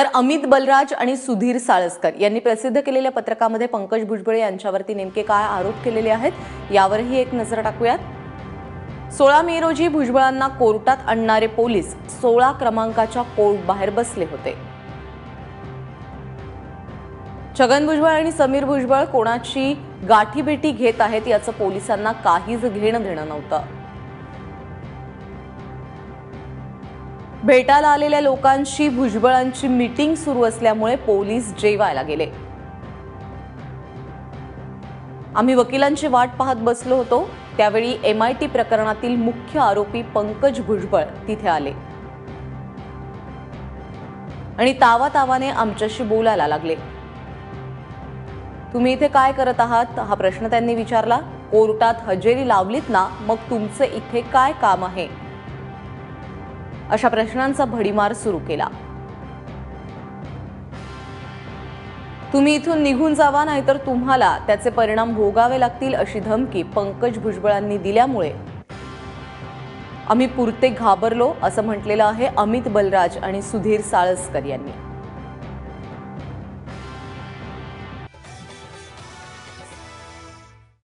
तर अमित बलराज आणि सुधीर साळसकर यांनी प्रसिद्ध केलेल्या पत्रकामध्ये पंकज भुजबळ यांच्यावरती नेमके काय आरोप केलेले आहेत यावरही एक नजर टाकूयात. सोळा मे रोजी भुजबळांना कोर्टात आणणारे पोलीस सोळा क्रमांकाच्या कोर्ट बाहेर बसले होते. छगन भुजबळ आणि समीर भुजबळ कोणाची गाठीभेटी घेत आहेत याचं पोलिसांना काहीच घेणं देणं नव्हतं. भेटायला आलेल्या लोकांशी भुजबळांची मीटिंग सुरू असल्यामुळे पोलीस जेवायला गेले. आम्ही वकिलांची वाट पाहत बसलो होतो. त्यावेळी एम आय टी प्रकरणातील मुख्य आरोपी पंकज भुजबळ तिथे आले. आणि तावा तावाने आमच्याशी बोलायला लागले. तुम्ही इथे काय करत आहात? हा प्रश्न त्यांनी विचारला. कोर्टात हजेरी लावलीत ना मग तुमचे इथे काय काम आहे? अशा प्रश्नांचा भडीमार सुरू केला. तुम्ही इथून निघून जावा नाहीतर तुम्हाला त्याचे परिणाम भोगावे लागतील अशी धमकी पंकज भुजबळांनी दिल्यामुळे. आम्ही पुरते घाबरलो असं म्हटलेलं आहे अमित बलराज आणि सुधीर साळसकर यांनी.